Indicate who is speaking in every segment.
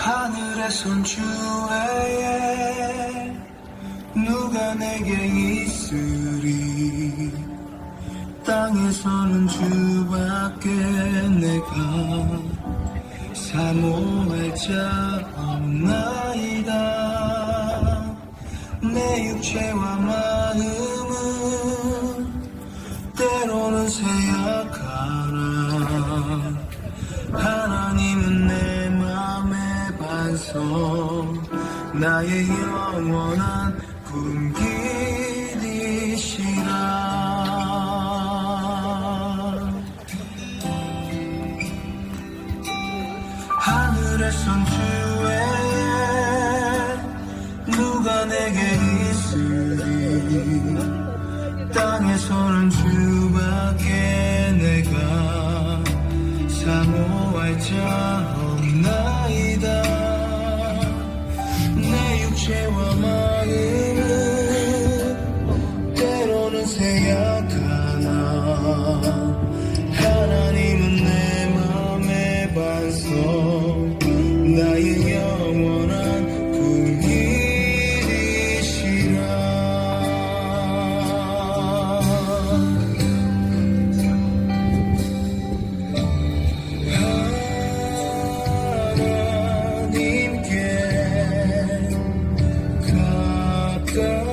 Speaker 1: 하늘에선 주외에 누가 내게 있으리? 땅에서는 주밖에 내가 사모할 자 없나이다. 내 육체와 나의 영원한 꿈길이시라. 하늘에선 주외에 누가 내게 있으리? 땅에서는 주밖에 내가 사모할 자 하나님은 내 맘의 반석 나의 영원한 꿈길이시라. 하나님께 가까이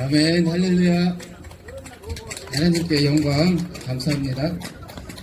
Speaker 2: 아멘. 할렐루야. 하나님께 영광. 감사합니다